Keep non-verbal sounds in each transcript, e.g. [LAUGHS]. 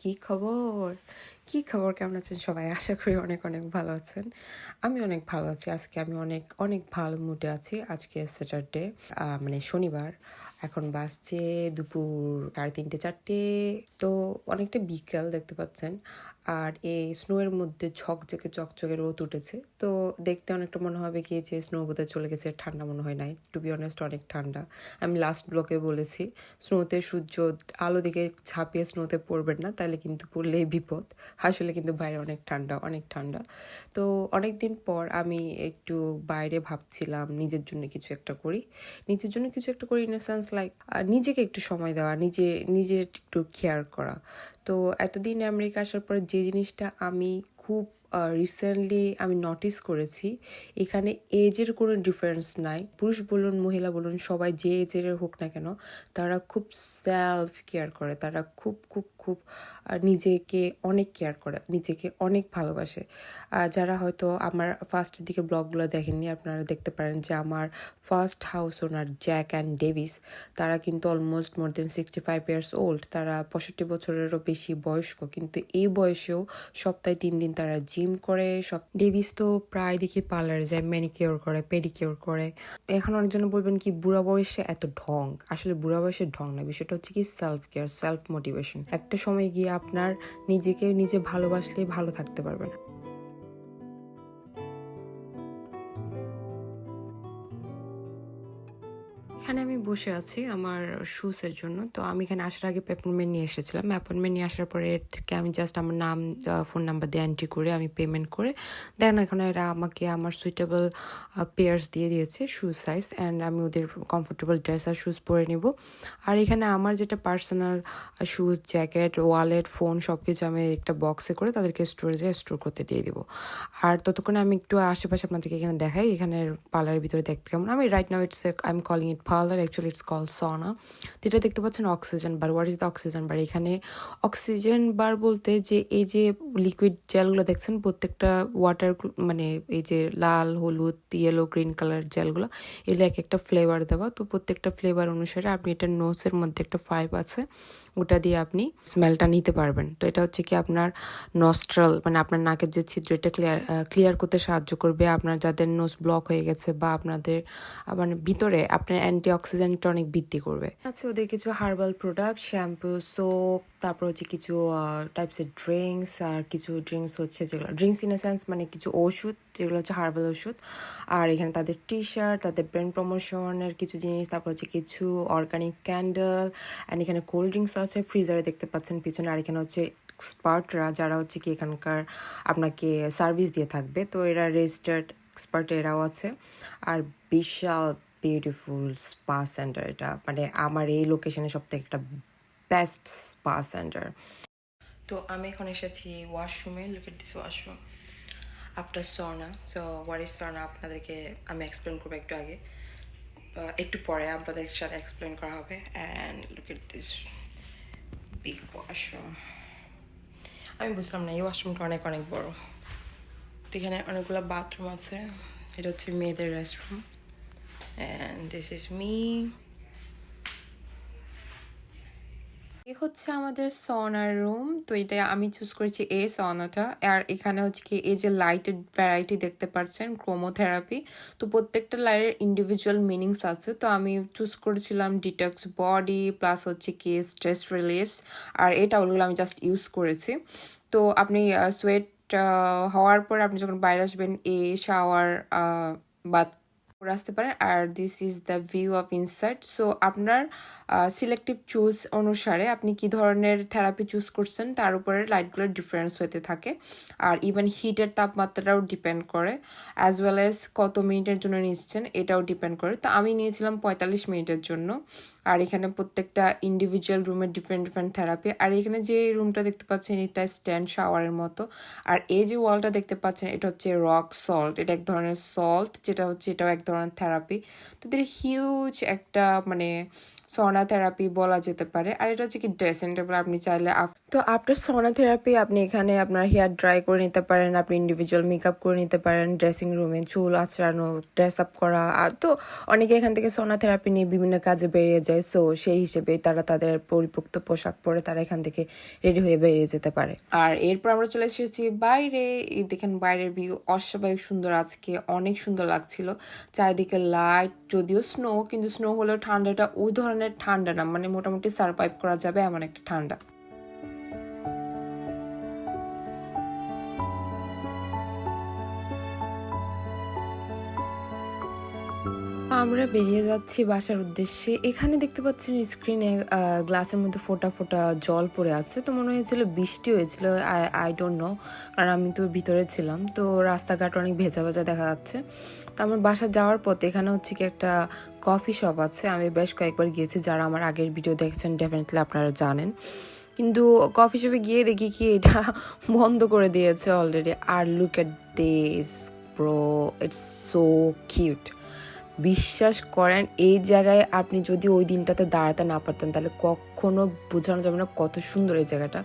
কি খবর? কি খবর? কেমন আছেন সবাই? আশা করি অনেক অনেক ভালো আছেন। আমি অনেক ভালো আছি। আজকে আমি অনেক অনেক ভালো মুডে আছি। আজকে স্যাটারডে মানে শনিবার। এখন বাসছে দুপুর সাড়ে তিনটে চারটে। তো অনেকটা বিকাল দেখতে পাচ্ছেন। আর এই স্নোয়ের মধ্যে ঝকঝকে চকচকে রোদ উঠেছে, তো দেখতে অনেকটা মনে হবে কি যে স্নো বোধহয় চলে গেছে ঠান্ডা মনে হয় নাই। টু বি অনেস্ট অনেক ঠান্ডা। আমি লাস্ট ব্লকে বলেছি, স্নোতে সূর্য আলো দিকে ছাপিয়ে স্নোতে পড়বেন না, তাহলে কিন্তু পড়লেই বিপদ। আসলে কিন্তু বাইরে অনেক ঠান্ডা অনেক ঠান্ডা। তো অনেক দিন পর আমি একটু বাইরে ভাবছিলাম নিজের জন্য কিছু একটা করি। নিজের জন্য কিছু একটা করি ইন সেন্স লাইক নিজেকে একটু সময় দেওয়া, নিজে, নিজের একটু কেয়ার করা। তো এতদিন আমেরিকা আসার পর যে জিনিসটা আমি খুব রিসেন্টলি আমি নোটিস করেছি, এখানে এজের কোনো ডিফারেন্স নাই। পুরুষ বলুন, মহিলা বলুন, সবাই যে এজের হোক না কেন, তারা খুব সেলফ কেয়ার করে। তারা খুব খুব খুব নিজেকে অনেক কেয়ার করে, নিজেকে অনেক ভালোবাসে। যারা হয়তো আমার ফার্স্টের দিকে ব্লগগুলো দেখেননি, আপনারা দেখতে পারেন যে আমার first house owner Jack and Davis তারা কিন্তু almost more than sixty five years old তারা পঁয়ষট্টি বছরেরও বেশি বয়স্ক, কিন্তু এই বয়সেও সপ্তাহে তিন দিন তারা জিম করে, সব ডেভিস তো প্রায় দেখি পার্লারে যায়, ম্যানিকিওর করে, পেডিকিওর করে। এখন অনেকজন বলবেন কি, বুড়া বয়সে এত ঢং। আসলে বুড়া বয়সের ঢং না বিষয়টা হচ্ছে কি সেলফ কেয়ার সেলফ মোটিভেশন একটা সময় গিয়ে আপনার নিজেকে নিজে ভালোবাসলে ভালো থাকতে পারবেন। এখানে আমি বসে আছি আমার শুজের জন্য। তো আমি এখানে আসার আগে অ্যাপয়েন্টমেন্ট নিয়ে এসেছিলাম। অ্যাপয়েন্টমেন্ট নিয়ে আসার পরে এর থেকে আমি জাস্ট আমার নাম ফোন নাম্বার দিয়ে এন্ট্রি করে আমি পেমেন্ট করে দেন এখানে এরা আমাকে আমার সুইটেবল পেয়ার্স দিয়ে দিয়েছে শুজ সাইজ অ্যান্ড আমি ওদের কমফোর্টেবল ড্রেস আর শুজ পরে নেব। আর এখানে আমার যেটা personal shoes jacket wallet phone সব কিছু আমি একটা বক্সে করে তাদেরকে স্টোরেজে স্টোর করতে দিয়ে দিব। আর ততক্ষণে আমি একটু আশেপাশে আপনাদেরকে এখানে দেখাই। এখানে পার্লারের ভিতরে দেখতে কেমন? আমি right now it's I am calling it parlour actually it's call sauna তো এটা দেখতে পাচ্ছেন oxygen bar what is the oxygen bar এখানে অক্সিজেন বার বলতে যে এই যে লিকুইড জেলগুলো দেখছেন, প্রত্যেকটা ওয়াটার মানে এই যে লাল, হলুদ ইয়েলো গ্রিন কালার জেলগুলো এগুলো এক একটা ফ্লেভার দেওয়া। তো প্রত্যেকটা ফ্লেভার অনুসারে আপনি এটা নোটসের মধ্যে একটা ফাইভ আছে। ওটা দিয়ে আপনি স্মেলটা নিতে পারবেন। তো এটা হচ্ছে কি আপনার নস্ট্রাল মানে আপনার নাকের যে ছিদ্র এটা ক্লিয়ার ক্লিয়ার করতে সাহায্য করবে। আপনার যাদের নোজ ব্লক হয়ে গেছে বা আপনাদের মানে ভিতরে আপনার অ্যান্টি অক্সিডেন্টটা অনেক বৃদ্ধি করবে। আছে ওদের কিছু হার্বাল প্রোডাক্ট শ্যাম্পু সোপ তারপর হচ্ছে কিছু টাইপসের ড্রিঙ্কস আর কিছু ড্রিঙ্কস হচ্ছে যেগুলো ড্রিঙ্কস ইন সেন্স মানে কিছু ওষুধ, যেগুলো হচ্ছে হার্বাল ওষুধ। আর এখানে তাদের টি শার্ট তাদের ব্র্যান্ড প্রমোশনের কিছু জিনিস, তারপর হচ্ছে কিছু অর্গানিক ক্যান্ডেল অ্যান্ড এখানে কোল্ড ড্রিঙ্কস আছে ফ্রিজারে দেখতে পাচ্ছেন, পিছনে আর এখানে হচ্ছে এক্সপার্টরা যারা হচ্ছে কি এখানকার আপনাকে সার্ভিস দিয়ে থাকবে। তো এরা রেজিস্টার্ড এক্সপার্ট এরাও আছে। আর বিশাল বিউটিফুল স্পা সেন্টার এটা। মানে আমার এই লোকেশনে সব থেকে একটা বেস্ট স্পা সেন্টার তো আমি এখন এসেছি ওয়াশরুমে look at this washroom after sauna so what is sauna আপনাদেরকে আমি এক্সপ্লেন করব একটু আগে। একটু পরে আপনাদের সাথে এক্সপ্লেন করা হবে। And look this big washroom আমি বুঝলাম না, এই ওয়াশরুমটা অনেক অনেক বড়। এখানে অনেকগুলো বাথরুম আছে। এটা হচ্ছে মেয়েদের restroom and this is me a হচ্ছে আমাদের সনার রুম তো এটা আমি চুজ করেছি এই সনাটা আর এখানে হচ্ছে কি এই যে লাইটের ভ্যারাইটি দেখতে পাচ্ছেন ক্রোমোথেরাপি তো প্রত্যেকটা লাইটের ইন্ডিভিজুয়াল মিনিংস আছে। তো আমি চুজ করেছিলাম ডিটক্স বডি প্লাস হচ্ছে কি স্ট্রেস রিলিফস আর এটা ওগুলো আমি জাস্ট ইউজ করেছি। তো আপনি সোয়েট হওয়ার পর আপনি যখন বাইরে আসবেন এ শাওয়ার বাথ করে আসতে পারেন, আর this is the view of insert so আপনার সিলেক্টিভ চুজ অনুসারে আপনি কি ধরনের থেরাপি চুজ করছেন, তার উপরে লাইটগুলোর ডিফারেন্স হতে থাকে। আর ইভেন হিটের তাপমাত্রাটাও ডিপেন্ড করে অ্যাজ ওয়েল অ্যাজ কত মিনিটের জন্য নিচ্ছেন, এটাও ডিপেন্ড করে। তো আমি নিয়েছিলাম পঁয়তাল্লিশ মিনিটের জন্য। আর এখানে প্রত্যেকটা ইন্ডিভিজুয়াল রুমের ডিফারেন্ট ডিফারেন্ট থেরাপি আর এখানে যে রুমটা দেখতে পাচ্ছেন, এটা স্ট্যান্ড শাওয়ারের মতো। আর এই যে ওয়ালটা দেখতে পাচ্ছেন, এটা হচ্ছে রক সল্ট এটা এক ধরনের সল্ট যেটা হচ্ছে এটাও এক ধরনের থেরাপি তাদের হিউজ একটা মানে সনা থেরাপি বলা যেতে পারে। আর এটা হচ্ছে কি ড্রেসিং টেবিল আপনি চাইলে তো আফটার সনা থেরাপি আপনি এখানে আপনার হেয়ার ড্রাই করে নিতে পারেন আপনি ইন্ডিভিজুয়াল মেকআপ করে নিতে পারেন ড্রেসিং রুমে চুল আঁচড়ানো ড্রেস আপ করা। আর তো অনেকে এখান থেকে সোনা থেরাপি নিয়ে বিভিন্ন কাজে বেরিয়ে যায় সো সেই হিসেবে তারা তাদের পরিপোক্ত পোশাক পরে তারা এখান থেকে রেডি হয়ে বেরিয়ে যেতে পারে। আর এরপর আমরা চলে এসেছি বাইরে। দেখেন বাইরের ভিউ অস্বাভাবিক সুন্দর আজকে অনেক সুন্দর লাগছিল। চারিদিকে লাইট যদিও স্নো কিন্তু স্নো হলেও ঠান্ডাটা ওই ধরনের ঠান্ডা না মানে মোটামুটি সারভাইভ করা যাবে এমন একটা ঠান্ডা। আমরা বেরিয়ে যাচ্ছি বাসার উদ্দেশ্যে। এখানে দেখতে পাচ্ছেন স্ক্রিনে গ্লাসের মধ্যে ফোটা ফোটা জল পড়ে আছে। তো মনে হয়েছিল বৃষ্টি হয়েছিল। আই ডোন্ট নো কারণ আমি তো ভিতরে ছিলাম। তো রাস্তাঘাট অনেক ভেজা ভেজা দেখা যাচ্ছে। তো আমার বাসা যাওয়ার পথে এখানে হচ্ছে কি একটা কফি শপ আছে। আমি বেশ কয়েকবার গিয়েছি। যারা আমার আগের ভিডিও দেখেছেন ডেফিনেটলি আপনারা জানেন। কিন্তু কফি শপে গিয়ে দেখি কি এটা [LAUGHS] বন্ধ করে দিয়েছে already R look at this bro it's so cute বিশ্বাস করেন, এই জায়গায় আপনি যদি ওই দিনটাতে দাঁড়াতে না পারতেন, তাহলে কখনো বোঝানো যাবে না কত সুন্দর এই জায়গাটা।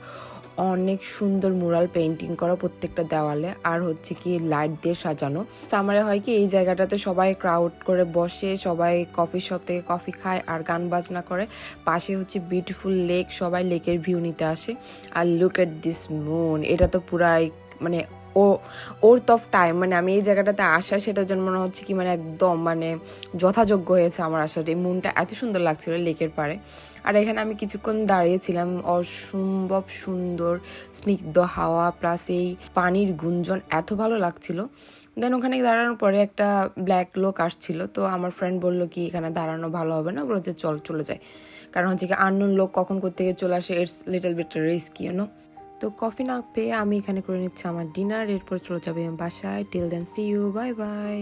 অনেক সুন্দর মুরাল পেন্টিং করা প্রত্যেকটা দেওয়ালে, আর হচ্ছে কি লাইট দিয়ে সাজানো। সামারে হয় কি, এই জায়গাটাতে সবাই ক্রাউড করে বসে, সবাই কফি শপ থেকে কফি খায়, আর গান বাজনা করে। পাশে হচ্ছে বিউটিফুল লেক সবাই লেকের ভিউ নিতে আসে। আর লুক এট দিস মুন এটা তো পুরাই মানে ও ওর্থ অফ টাইম মানে আমি এই জায়গাটাতে আসা সেটার জন্য মনে হচ্ছে কি মানে একদম মানে যথাযোগ্য হয়েছে আমার আসার এই মনটা এত সুন্দর লাগছিল লেকের পাড়ে। আর এখানে আমি কিছুক্ষণ দাঁড়িয়েছিলাম, অসম্ভব সুন্দর, স্নিগ্ধ হাওয়া প্লাস এই পানির গুঞ্জন এত ভালো লাগছিল। দেন ওখানে দাঁড়ানোর পরে একটা ব্ল্যাক লোক আসছিল, তো আমার ফ্রেন্ড বলল কি, এখানে দাঁড়ানো ভালো হবে না? বলো যে, চল চলে যায় কারণ হচ্ছে কি আননোন লোক কখন থেকে চলে আসে it's little bit risk you know তো কফি না পেয়ে আমি এখানে করে নিচ্ছি আমার ডিনার এরপর চলে যাবে বাসায়। Till then see you bye bye